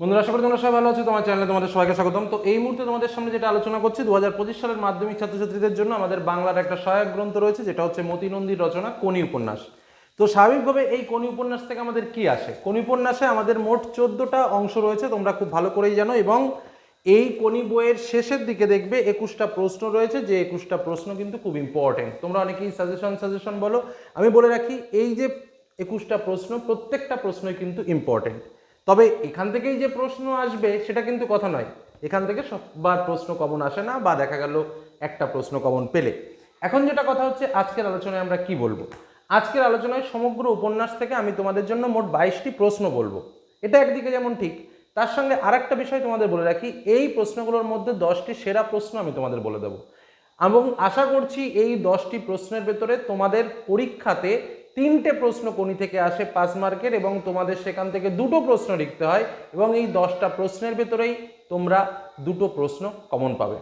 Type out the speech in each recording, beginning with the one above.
বন্ধুরা আশা করি তোমরা সবাই ভালো আছো? তোমার চ্যানেলে তোমাদের সবাইকে স্বাগতম। তো এই মুহূর্তে তোমাদের সামনে যেটা আলোচনা করছি দু হাজার পঁচিশ সালের মাধ্যমিক ছাত্রছাত্রীদের জন্য আমাদের বাংলার একটা সহায়ক গ্রন্থ রয়েছে, যেটা হচ্ছে মতিনন্দীর রচনা কোনি উপন্যাস। তো স্বাভাবিকভাবে এই কোনি উপন্যাস থেকে আমাদের কি আসে? কোনি উপন্যাসে আমাদের মোট চোদ্দটা অংশ রয়েছে, তোমরা খুব ভালো করেই জানো, এবং এই কোনি বইয়ের শেষের দিকে দেখবে একুশটা প্রশ্ন রয়েছে, যে একুশটা প্রশ্ন কিন্তু খুব ইম্পর্টেন্ট তোমরা অনেকেই সাজেশন সাজেশন বলো। আমি বলে রাখি, এই যে একুশটা প্রশ্ন, প্রত্যেকটা প্রশ্নই কিন্তু ইম্পর্টেন্ট তবে এখান থেকেই যে প্রশ্ন আসবে সেটা কিন্তু কথা নয়। এখান থেকে সববার প্রশ্ন কমন আসে না বা দেখা গেল একটা প্রশ্ন কমন পেলে। এখন যেটা কথা হচ্ছে, আজকের আলোচনায় আমরা কি বলব? আজকের আলোচনায় সমগ্র উপন্যাস থেকে আমি তোমাদের জন্য মোট বাইশটি প্রশ্ন বলব। এটা একদিকে যেমন ঠিক, তার সঙ্গে আরেকটা বিষয় তোমাদের বলে রাখি, এই প্রশ্নগুলোর মধ্যে দশটি সেরা প্রশ্ন আমি তোমাদের বলে দেবো। এবং আশা করছি এই দশটি প্রশ্নের ভেতরে তোমাদের পরীক্ষাতে তিনটে প্রশ্ন কোনি থেকে আসে পাঁচ মার্কের এবং তোমাদের সেখান থেকে দুটো প্রশ্ন লিখতে হয় এবং এই দশটা প্রশ্নের ভেতরেই তোমরা দুটো প্রশ্ন কমন পাবে।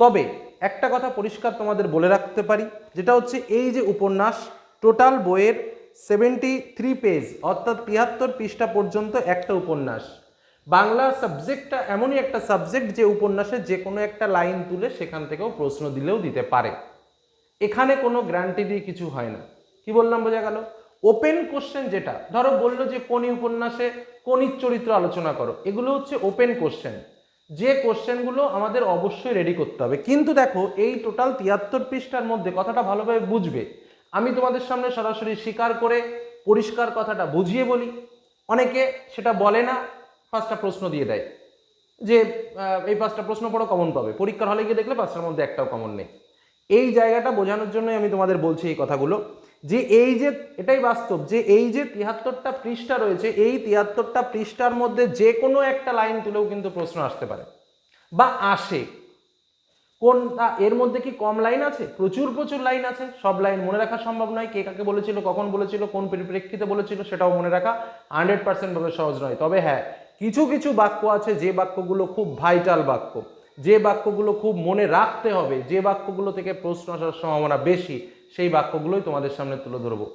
তবে একটা কথা পরিষ্কার তোমাদের বলে রাখতে পারি, যেটা হচ্ছে এই যে উপন্যাস টোটাল বইয়ের সেভেন্টি থ্রি পেজ অর্থাৎ তিয়াত্তর পৃষ্ঠা পর্যন্ত একটা উপন্যাস। বাংলা সাবজেক্টটা এমনই একটা সাবজেক্ট যে উপন্যাসে যে কোনো একটা লাইন তুলে সেখান থেকেও প্রশ্ন দিলেও দিতে পারে। এখানে কোনো গ্যারান্টি দিয়ে কিছু হয় না। কি বললাম বোঝা গেল? ওপেন কোশ্চেন যেটা, ধরো বলল যে কোন উপন্যাসে কোনির চরিত্র আলোচনা করো, এগুলো হচ্ছে ওপেন কোশ্চেন যে কোশ্চেনগুলো আমাদের অবশ্যই রেডি করতে হবে। কিন্তু দেখো, এই টোটাল তিয়াত্তর পৃষ্ঠার মধ্যে কথাটা ভালোভাবে বুঝবে। আমি তোমাদের সামনে সরাসরি স্বীকার করে পরিষ্কার কথাটা বুঝিয়ে বলি। অনেকে সেটা বলে না, পাঁচটা প্রশ্ন দিয়ে দেয়। যে এই পাঁচটা প্রশ্ন পড়ো কমন পাবে। পরীক্ষার হলে গিয়ে দেখলে পাঁচটার মধ্যে একটাও কমন নেই। এই জায়গাটা বোঝানোর জন্যই আমি তোমাদের বলছি এই কথাগুলো। যে এই যে, এটাই বাস্তব, যে এই যে তিয়াত্তরটা পৃষ্ঠা রয়েছে, এই তিয়াত্তরটা পৃষ্ঠার মধ্যে যে কোনো একটা লাইন তুলেও কিন্তু প্রশ্ন আসতে পারে বা আসে। কোন এর মধ্যে কি কম লাইন আছে? প্রচুর প্রচুর লাইন আছে, সব লাইন মনে রাখা সম্ভব নয়, কে কাকে বলেছিল, কখন বলেছিল, কোন পরিপ্রেক্ষিতে বলেছিল, সেটাও মনে রাখা হান্ড্রেড পার্সেন্ট ভাবে সহজ নয়। তবে হ্যাঁ কিছু কিছু বাক্য আছে, যে বাক্যগুলো খুব ভাইটাল বাক্য, যে বাক্যগুলো খুব মনে রাখতে হবে, যে বাক্যগুলো থেকে প্রশ্ন আসার সম্ভাবনা বেশি সেই বাক্যগুলোই তোমাদের সামনে তুলে ধরবো।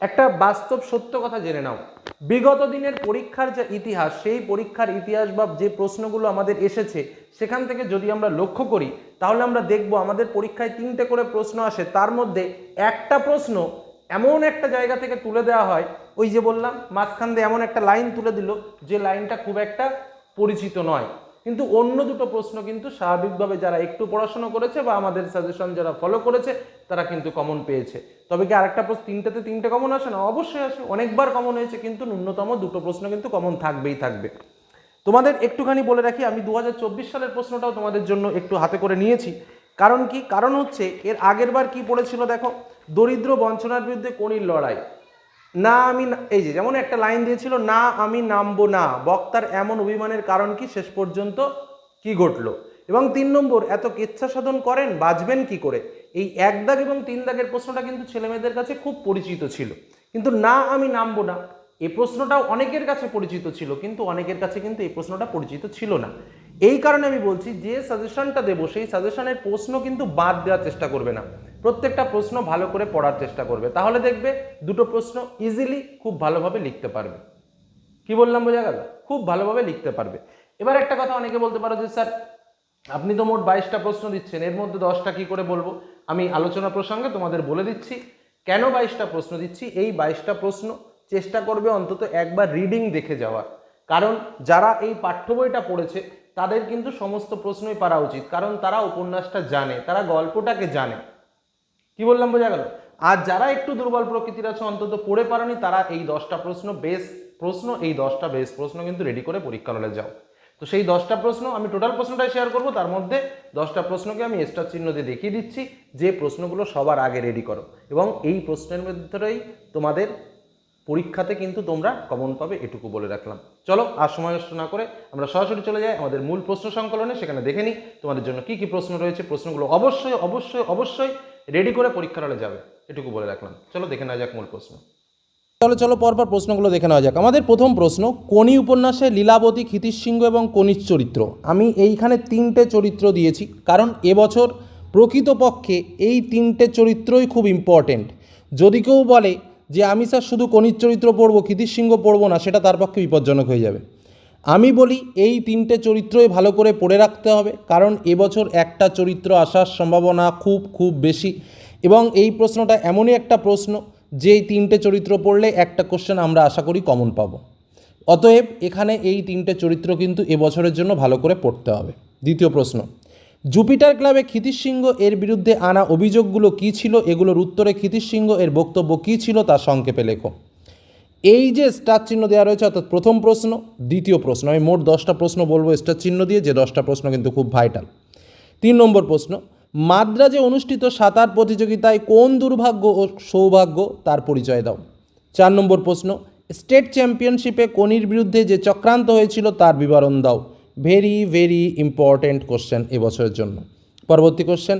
একটা বাস্তব সত্য কথা জেনে নাও। বিগত দিনের পরীক্ষার যে ইতিহাস, সেই পরীক্ষার ইতিহাস বা যে প্রশ্নগুলো আমাদের এসেছে, সেখান থেকে যদি আমরা লক্ষ্য করি, তাহলে আমরা দেখব আমাদের পরীক্ষায় তিনটে করে প্রশ্ন আসে। তার মধ্যে একটা প্রশ্ন এমন একটা জায়গা থেকে তুলে দেওয়া হয়, ওই যে বললাম, মাঝখান দিয়ে এমন একটা লাইন তুলে দিল, যে লাইনটা খুব একটা পরিচিত নয়। কিন্তু অন্য দুটো প্রশ্ন কিন্তু স্বাভাবিকভাবে যারা একটু পড়াশোনা করেছে বা আমাদের সাজেশন যারা ফলো করেছে তারা কিন্তু কমন পেয়েছে। তবে কি আরেকটা প্রশ্ন, তিনটাতে তিনটে কমন আসে না? অবশ্যই আসে, অনেকবার কমন হয়েছে, কিন্তু ন্যূনতম দুটো প্রশ্ন কিন্তু কমন থাকবেই থাকবে। তোমাদের একটুখানি বলে রাখি, আমি দু হাজার চব্বিশ সালের প্রশ্নটাও তোমাদের জন্য একটু হাতে করে নিয়েছি। কারণ কি? কারণ হচ্ছে, এর আগের বার কি পড়েছিল দেখো? দরিদ্র বঞ্চনার বিরুদ্ধে কোনির লড়াই। না, আমি এই যে যেমন একটা লাইন দিয়েছিল, না, আমি নামবো না। বক্তার এমন অভিমানের কারণ কি? শেষ পর্যন্ত কি ঘটলো? এবং তিন নম্বর, এত কেচ্ছা সাধন করেন বাঁচবেন কি করে? এই এক দাগ এবং তিন দাগের প্রশ্নটা কিন্তু ছেলেমেয়েদের কাছে খুব পরিচিত ছিল। কিন্তু না, আমি নামবো না। এই প্রশ্নটাও অনেকের কাছে পরিচিত ছিল, কিন্তু অনেকের কাছে কিন্তু এই প্রশ্নটা পরিচিত ছিল না। এই কারণে আমি বলছি, যে সাজেশনটা দেবো, সেই সাজেশনের প্রশ্ন কিন্তু বাদ দেওয়ার চেষ্টা করবে না। প্রত্যেকটা প্রশ্ন ভালো করে পড়ার চেষ্টা করবে। তাহলে দেখবে, দুটো প্রশ্ন ইজিলি খুব ভালোভাবে লিখতে পারবে। কি বললাম, বোঝা গেল? খুব ভালোভাবে লিখতে পারবে। এবার একটা কথা অনেকে বলতে পারো যে, স্যার আপনি তো মোট বাইশটা প্রশ্ন দিচ্ছেন, এর মধ্যে দশটা কি করে বলব? আমি আলোচনা প্রসঙ্গে তোমাদের বলে দিচ্ছি, কেন বাইশটা প্রশ্ন দিচ্ছি? এই বাইশটা প্রশ্ন চেষ্টা করবে অন্তত একবার রিডিং দেখে যাওয়ার কারণ যারা এই পাঠ্য বইটা পড়েছে, তাদের কিন্তু সমস্ত প্রশ্নই পারা উচিত, কারণ তারা উপন্যাসটা জানে, তারা গল্পটাকে জানে। কি বললাম, বোঝা গেল? আর যারা একটু দুর্বল প্রকৃতির আছে, অন্তত পড়ে পারেনি, তারা এই দশটা প্রশ্ন, বেশ প্রশ্ন, এই দশটা বেশ প্রশ্ন কিন্তু রেডি করে পরীক্ষা হলে যাও। তো সেই দশটা প্রশ্ন আমি টোটাল প্রশ্নটাই শেয়ার করব, তার মধ্যে দশটা প্রশ্নকে আমি স্টার চিহ্ন দিয়ে দেখিয়ে দিচ্ছি, যে প্রশ্নগুলো সবার আগে রেডি করো। এবং এই প্রশ্নের মধ্যেই তোমাদের পরীক্ষাতে কিন্তু তোমরা কমন পাবে, এটুকু বলে রাখলাম। চলো, আর সময় নষ্ট না করে আমরা সরাসরি চলে যাই আমাদের মূল প্রশ্ন সংকলনে, সেখানে দেখে নিই তোমাদের জন্য কি কি প্রশ্ন রয়েছে। প্রশ্নগুলো অবশ্যই অবশ্যই অবশ্যই রেডি করে পরীক্ষার হলে যাবে, এটুকু বলে রাখলাম। চলো, দেখে নেওয়া যাক মূল প্রশ্ন। চলো চলো পরপর প্রশ্নগুলো দেখে নেওয়া যাক। আমাদের প্রথম প্রশ্ন, কোনি উপন্যাসে লীলাবতী ক্ষিতিসিংহ এবং কনির চরিত্র? আমি এইখানে তিনটে চরিত্র দিয়েছি, কারণ এবছর প্রকৃতপক্ষে এই তিনটে চরিত্রই খুব ইম্পর্টেন্ট যদি কেউ বলে যে আমি স্যার শুধু কনির চরিত্র পড়ব ক্ষিতিসিংহ পড়ব না, সেটা তার পক্ষে বিপজ্জনক হয়ে যাবে। আমি বলি এই তিনটে চরিত্রই ভালো করে পড়ে রাখতে হবে, কারণ এবছর একটা চরিত্র আসার সম্ভাবনা খুব খুব বেশি। এবং এই প্রশ্নটা এমনই একটা প্রশ্ন যে এই তিনটে চরিত্র পড়লে একটা কোশ্চেন আমরা আশা করি কমন পাবো। অতএব এখানে এই তিনটে চরিত্র কিন্তু এবছরের জন্য ভালো করে পড়তে হবে। দ্বিতীয় প্রশ্ন, জুপিটার ক্লাবে ক্ষিতিশ সিংহ এর বিরুদ্ধে আনা অভিযোগগুলো কী ছিল? এগুলোর উত্তরে ক্ষিতিশ সিংহ এর বক্তব্য কী ছিল তা সংক্ষেপে লেখো। এই যে স্টার চিহ্ন দেওয়া রয়েছে, অর্থাৎ প্রথম প্রশ্ন, দ্বিতীয় প্রশ্ন, আমি মোট দশটা প্রশ্ন বলব স্টার চিহ্ন দিয়ে, যে দশটা প্রশ্ন কিন্তু খুব ভাইটাল তিন নম্বর প্রশ্ন মাদ্রাজে অনুষ্ঠিত সাঁতার প্রতিযোগিতায় কোন দুর্ভাগ্য ও সৌভাগ্য তার পরিচয় দাও। চার নম্বর প্রশ্ন, স্টেট চ্যাম্পিয়নশিপে কনির বিরুদ্ধে যে চক্রান্ত হয়েছিল তার বিবরণ দাও। ভেরি ভেরি ইম্পর্ট্যান্ট কোশ্চেন এবছরের জন্য। পরবর্তী কোশ্চেন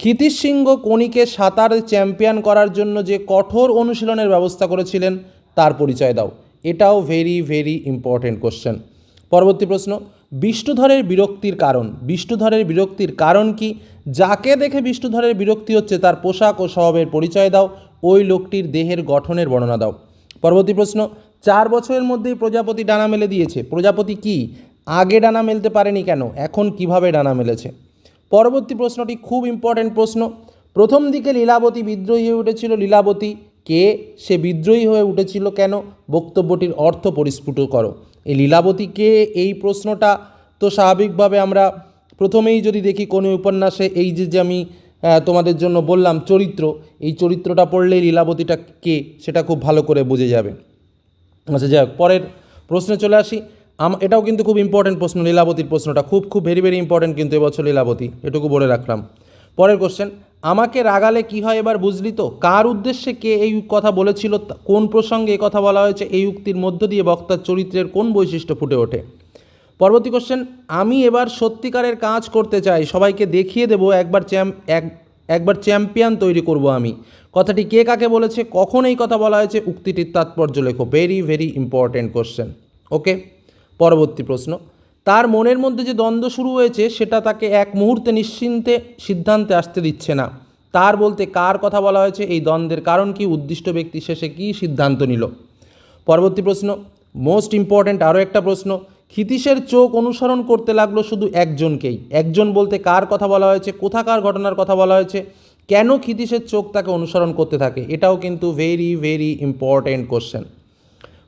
ক্ষিতিশ সিংহ কনিকে সাঁতার চ্যাম্পিয়ন করার জন্য যে কঠোর অনুশীলনের ব্যবস্থা করেছিলেন তার পরিচয় দাও। এটাও ভেরি ভেরি ইম্পর্ট্যান্ট কোশ্চেন পরবর্তী প্রশ্ন, বিষ্ণুধরের বিরক্তির কারণ। বিষ্ণুধরের বিরক্তির কারণ কি? যাকে দেখে বিষ্ণুধরের বিরক্তি হচ্ছে, তার পোশাক ও স্বভাবের পরিচয় দাও, ওই লোকটির দেহের গঠনের বর্ণনা দাও। পরবর্তী প্রশ্ন, চার বছরের মধ্যেই প্রজাপতি ডানা মেলে দিয়েছে। প্রজাপতি কি? আগে ডানা মেলতে পারেনি কেন? এখন কীভাবে ডানা মেলেছে? পরবর্তী প্রশ্নটি খুব ইম্পর্ট্যান্ট প্রশ্ন। প্রথম দিকে লীলাবতী বিদ্রোহী হয়ে উঠেছিল। লীলাবতী কে? সে বিদ্রোহী হয়ে উঠেছিল কেন? বক্তব্যটির অর্থ পরিস্ফুট করো। এই লীলাবতী কে? এই প্রশ্নটা তো স্বাভাবিকভাবে আমরা প্রথমেই যদি দেখি কোনো উপন্যাসে, এই যে যে আমি তোমাদের জন্য বললাম চরিত্র, এই চরিত্রটা পড়লেই লীলাবতীটা কে, সেটা খুব ভালো করে বুঝে যাবে। আচ্ছা যাই পরের প্রশ্নে চলে আসি। আম, এটাও কিন্তু খুব ইম্পর্টেন্ট প্রশ্ন, লীলাবতীর প্রশ্নটা। খুব খুব ভেরি ভেরি ইম্পর্টেন্ট কিন্তু এবছর লীলাবতী, এটুকু বলে রাখলাম। পরের কোশ্চেন আমাকে রাগালে কি হয় এবার বুঝলি তো? কার উদ্দেশ্যে কে এই কথা বলেছিল? কোন প্রসঙ্গে কথা বলা হয়েছে? এই উক্তির মধ্য দিয়ে বক্তার চরিত্রের কোন বৈশিষ্ট্য ফুটে ওঠে? পরবর্তী কোশ্চেন আমি এবার সত্যিকারের কাজ করতে চাই, সবাইকে দেখিয়ে দেবো, একবার চ্যাম্প এক, একবার চ্যাম্পিয়ন তৈরি করব আমি। কথাটি কে কাকে বলেছে, কখন এই কথা বলা হয়েছে, উক্তিটির তাৎপর্য লেখো। Very very important question okay পরবর্তী প্রশ্ন, তার মনের মধ্যে যে দ্বন্দ্ব শুরু হয়েছে, সেটা তাকে এক মুহূর্তে নিশ্চিন্তে সিদ্ধান্তে আসতে দিচ্ছে না। তার বলতে কার কথা বলা হয়েছে, এই দ্বন্দ্বের কারণ কি, উদ্দিষ্ট ব্যক্তি শেষে কী সিদ্ধান্ত নিল? পরবর্তী প্রশ্ন মোস্ট ইম্পর্ট্যান্ট আরও একটা প্রশ্ন ক্ষিতীশের চোখ অনুসরণ করতে লাগল শুধু একজনকেই। একজন বলতে কার কথা বলা হয়েছে, কোথাকার ঘটনার কথা বলা হয়েছে, কেন ক্ষিতীশের চোখ তাকে অনুসরণ করতে থাকে, এটাও কিন্তু ভেরি ভেরি ইম্পর্ট্যান্ট কোশ্চেন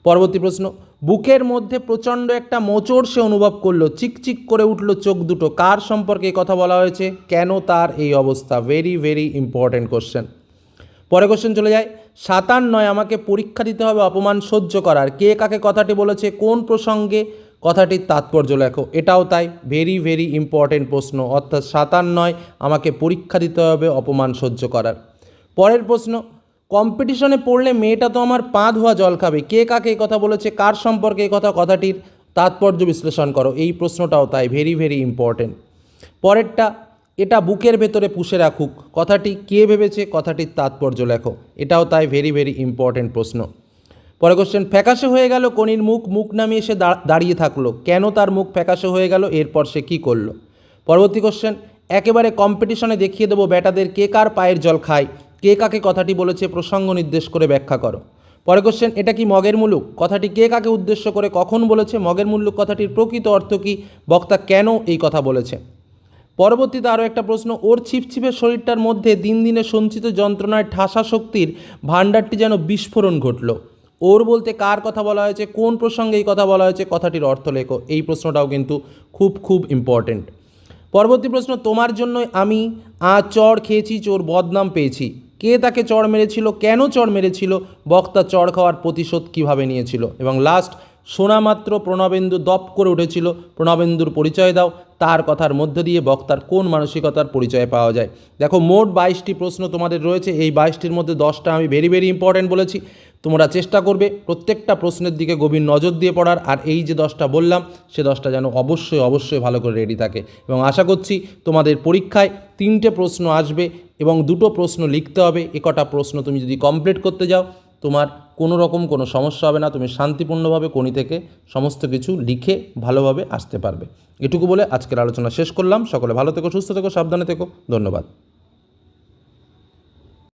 পরবর্তী প্রশ্ন, বুকের মধ্যে প্রচণ্ড একটা মোচড় সে অনুভব করল, চিকচিক করে উঠল চোখ দুটো, কার সম্পর্কে কথা বলা হয়েছে, কেন তার এই অবস্থা? ভেরি ভেরি ইম্পর্ট্যান্ট কোশ্চেন পরে কোশ্চেন চলে যায় সাতার নয়, আমাকে পরীক্ষা দিতে হবে, অপমান সহ্য করার। কে কাকে কথাটি বলেছে, কোন প্রসঙ্গে কথাটির তাৎপর্য লেখো। এটাও তাই ভেরি ভেরি ইম্পর্ট্যান্ট প্রশ্ন। অর্থাৎ সাতার নয় আমাকে পরীক্ষা দিতে হবে অপমান সহ্য করার। পরের প্রশ্ন কম্পিটিশনে পড়লে মেয়েটা তো আমার পা ধোয়া জল খাবে। কে কাকে কথা বলেছে? কার সম্পর্কে কথা? কথাটির তাৎপর্য বিশ্লেষণ করো। এই প্রশ্নটাও তাই ভেরি ভেরি ইম্পর্ট্যান্ট পরেরটা, এটা বুকের ভেতরে পুষে রাখুক। কথাটি কে ভেবেছে? কথাটির তাৎপর্য লেখো। এটাও তাই ভেরি ভেরি ইম্পর্ট্যান্ট প্রশ্ন। পরে কোশ্চেন ফ্যাকাশে হয়ে গেল, কনির মুখ মুখ নামিয়ে সে দাঁড়িয়ে থাকল। কেন তার মুখ ফ্যাকাশে হয়ে গেল? এরপর সে কী করল? পরবর্তী কোশ্চেন একেবারে কম্পিটিশনে দেখিয়ে দেবো ব্যাটাদের কে কার পায়ের জল খায়, কে কাকে কথাটি বলেছে প্রসঙ্গ নির্দেশ করে ব্যাখ্যা করো। পরে কোশ্চেন এটা কি মগের মুলুক কথাটি কে কাকে উদ্দেশ্য করে কখন বলেছে? মগের মুল্লুক কথাটির প্রকৃত অর্থ কী? বক্তা কেন এই কথা বলেছে? পরবর্তীতে আরও একটা প্রশ্ন, ওর ছিপছিপে শরীরটার মধ্যে দিন দিনে সঞ্চিত যন্ত্রণায় ঠাসা শক্তির ভাণ্ডারটি যেন বিস্ফোরণ ঘটল। ওর বলতে কার কথা বলা হয়েছে, কোন প্রসঙ্গে এই কথা বলা হয়েছে, কথাটির অর্থ লেখো। এই প্রশ্নটাও কিন্তু খুব খুব ইম্পর্ট্যান্ট পরবর্তী প্রশ্ন, তোমার জন্য আমি আ চড় খেয়েছি, চোর বদনাম পেয়েছি। কে তাকে চড় মেরেছিল, কেন চড় মেরেছিল, বক্তা চড় খাওয়ার প্রতিশোধ কীভাবে নিয়েছিল? এবং লাস্ট শোনামাত্র প্রণবেন্দু দপ করে উঠেছিল, প্রণবেন্দুর পরিচয় দাও, তার কথার মধ্য দিয়ে বক্তার কোন মানসিকতার পরিচয় পাওয়া যায়? দেখো, মোট বাইশটি প্রশ্ন তোমাদের রয়েছে, এই বাইশটির মধ্যে দশটা আমি ভেরি ভেরি ইম্পর্ট্যান্ট বলেছি। তোমরা চেষ্টা করবে প্রত্যেকটা প্রশ্নের দিকে গভীর নজর দিয়ে পড়ার, আর এই যে দশটা বললাম, সে দশটা যেন অবশ্যই অবশ্যই ভালো করে রেডি থাকে। এবং আশা করছি তোমাদের পরীক্ষায় তিনটে প্রশ্ন আসবে এবং দুটো প্রশ্ন লিখতে হবে। এ কটা প্রশ্ন তুমি যদি কমপ্লিট করতে যাও, তোমার কোনো রকম কোনো সমস্যা হবে না। তুমি শান্তিপূর্ণভাবে কোনি থেকে সমস্ত কিছু লিখে ভালোভাবে আসতে পারবে। এটুকু বলে আজকের আলোচনা শেষ করলাম। সকলে ভালো থেকো, সুস্থ থেকো, সাবধানে থেকো। ধন্যবাদ।